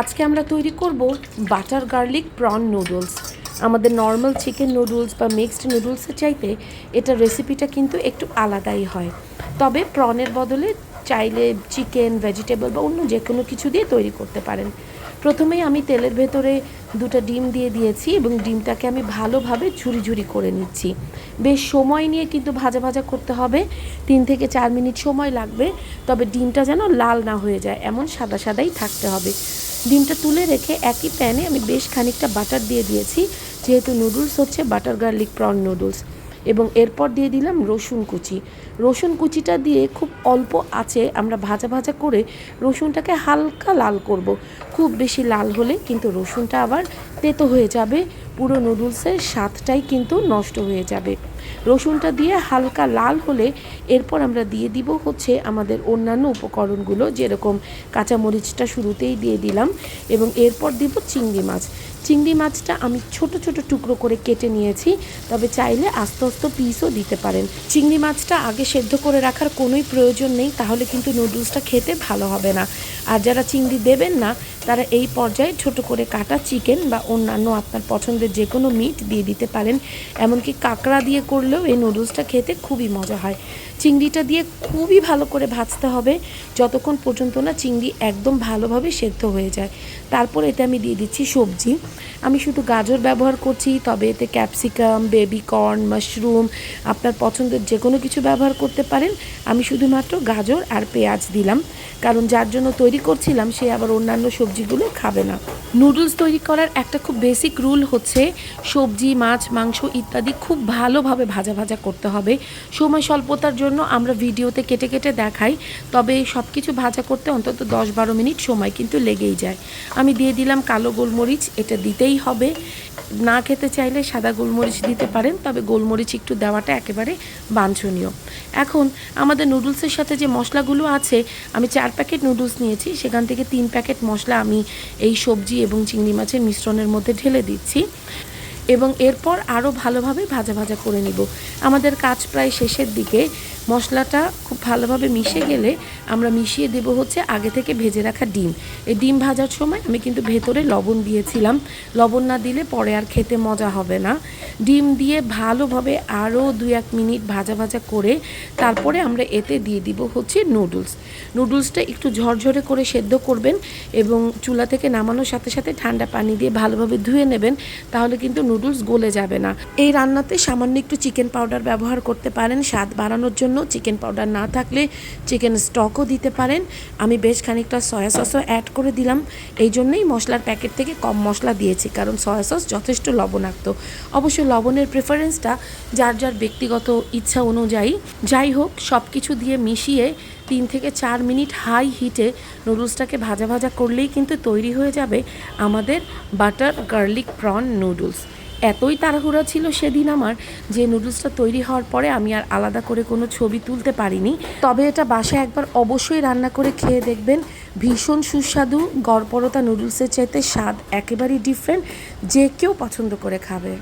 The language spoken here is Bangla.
আজকে আমরা তৈরি করব বাটার গার্লিক প্রন নুডলস। আমাদের নর্মাল চিকেন নুডলস বা মিক্সড নুডলসের চাইতে এটা রেসিপিটা কিন্তু একটু আলাদাই হয়। তবে প্রনের বদলে চাইলে চিকেন, ভেজিটেবল বা অন্য যে কোনো কিছু দিয়ে তৈরি করতে পারেন। প্রথমেই আমি তেলের ভেতরে দুটো ডিম দিয়ে দিয়েছি এবং ডিমটাকে আমি ভালোভাবে ঝুরি ঝুরি করে নিচ্ছি। বেশ সময় নিয়ে কিন্তু ভাজা ভাজা করতে হবে। তিন থেকে চার মিনিট সময় লাগবে, তবে ডিমটা যেন লাল না হয়ে যায়, এমন সাদা সাদাই থাকতে হবে। ডিমটা তুলে রেখে একই প্যানে আমি বেশ খানিকটা বাটার দিয়ে দিয়েছি, যেহেতু নুডলস হচ্ছে বাটার গার্লিক প্রন নুডলস। এবং এরপর দিয়ে দিলাম রসুন কুচি। রসুন কুচিটা দিয়ে খুব অল্প আছে আমরা ভাজা ভাজা করে রসুনটাকে হালকা লাল করব। খুব বেশি লাল হলে কিন্তু রসুনটা আবার তেতো হয়ে যাবে, পুরো নুডলসের স্বাদটাই কিন্তু নষ্ট হয়ে যাবে। রসুনটা দিয়ে হালকা লাল হলে এরপর আমরা দিয়ে দিব হচ্ছে আমাদের অন্যান্য উপকরণগুলো, যেরকম কাঁচামরিচটা শুরুতেই দিয়ে দিলাম এবং এরপর দিব চিংড়ি মাছ। চিংড়ি মাছটা আমি ছোট ছোট টুকরো করে কেটে নিয়েছি, তবে চাইলে আস্তে আস্তে পিসও দিতে পারেন। চিংড়ি মাছটা আগে সেদ্ধ করে রাখার কোনোই প্রয়োজন নেই, তাহলে কিন্তু নুডলসটা খেতে ভালো হবে না। আর যারা চিংড়ি দেবেন না তারা এই পর্যায়ে ছোট করে কাটা চিকেন বা অন্যান্য আপনার পছন্দের যে কোনো মিট দিয়ে দিতে পারেন। এমনকি কাঁকড়া দিয়ে করলেও এই নুডলসটা খেতে খুবই মজা হয়। চিংড়িটা দিয়ে খুবই ভালো করে ভাজতে হবে। যতক্ষণ পর্যন্ত না চিংড়ি একদম ভালোভাবে সেদ্ধ হয়ে যায়। তারপর এতে আমি দিয়ে দিচ্ছি সবজি। আমি শুধু গাজর ব্যবহার করছি, তবে এতে ক্যাপসিকাম, বেবি কর্ন, মাশরুম, আপনার পছন্দের যে কোনো কিছু ব্যবহার করতে পারেন। আমি শুধুমাত্র গাজর আর পেঁয়াজ দিলাম। কারণ যার জন্য তৈরি করছিলাম, সে আবার অন্যান্য সবজিগুলো খাবে না। নুডলস তৈরি করার একটা খুব বেসিক রুল হচ্ছে, সবজি, মাছ, মাংস ইত্যাদি খুব ভালোভাবে ভাজা ভাজা করতে হবে। সময় স্বল্পতার জন্য আমরা ভিডিওতে কেটে কেটে দেখাই, তবে সব কিছু ভাজা করতে অন্তত দশ বারো মিনিট সময় কিন্তু লেগেই যায়। আমি দিয়ে দিলাম কালো গোলমরিচ, এটা দিতেই হবে। না খেতে চাইলে সাদা গোলমরিচ দিতে পারেন, তবে গোলমরিচ একটু দেওয়াটা একেবারে বাঞ্ছনীয়। এখন আমাদের নুডলসের সাথে যে মশলাগুলো আছে, আমি চার প্যাকেট নুডলস নিয়েছি, সেখান থেকে তিন প্যাকেট মশলা আমি এই সবজি এবং চিংড়ি মাছের মিশ্রণের মধ্যে ঢেলে দিচ্ছি। এবং এরপর আরও ভালোভাবে ভাজা ভাজা করে নিব। আমাদের কাজ প্রায় শেষের দিকে। মশলাটা খুব ভালোভাবে মিশে গেলে আমরা মিশিয়ে দেব হচ্ছে আগে থেকে ভেজে রাখা ডিম। এই ডিম ভাজার সময় আমি কিন্তু ভেতরে লবণ দিয়েছিলাম। লবণ না দিলে পরে আর খেতে মজা হবে না। ডিম দিয়ে ভালোভাবে আরও দুই এক মিনিট ভাজা ভাজা করে তারপরে আমরা এতে দিয়ে দিব হচ্ছে নুডলস। নুডলসটা একটু ঝরঝরে করে সেদ্ধ করবেন এবং চুলা থেকে নামানোর সাথে সাথে ঠান্ডা পানি দিয়ে ভালোভাবে ধুয়ে নেবেন। তাহলে কিন্তু নুডলস গলে যাবে না। এই রান্নাতে সামান্য একটু চিকেন পাউডার ব্যবহার করতে পারেন। স্বাদ বাড়ানোর জন্য চিকেন পাউডার না থাকলে চিকেন স্টকও দিতে পারেন। আমি বেশ খানিকটা সয়া সসও অ্যাড করে দিলাম। এই জন্যই মশলার প্যাকেট থেকে কম মশলা দিয়েছি, কারণ সয়া সস যথেষ্ট লবণাক্ত। অবশ্য লবণের প্রেফারেন্সটা যার যার ব্যক্তিগত ইচ্ছা অনুযায়ী। যাই হোক সব কিছু দিয়ে মিশিয়ে তিন থেকে চার মিনিট হাই হিটে নুডলসটাকে ভাজা ভাজা করলেই কিন্তু তৈরি হয়ে যাবে আমাদের বাটার গার্লিক প্রন নুডলস। এতই তাড়াহুড়া ছিল সেদিন আমার যে নুডলসটা তৈরি হওয়ার পরে আমি আর আলাদা করে কোনো ছবি তুলতে পারিনি। তবে এটা বাসায় একবার অবশ্যই রান্না করে খেয়ে দেখবেন। ভীষণ সুস্বাদু গড়পরতা নুডলসের চাইতে স্বাদ একেবারেই ডিফারেন্ট যে কেউ পছন্দ করে খাবে।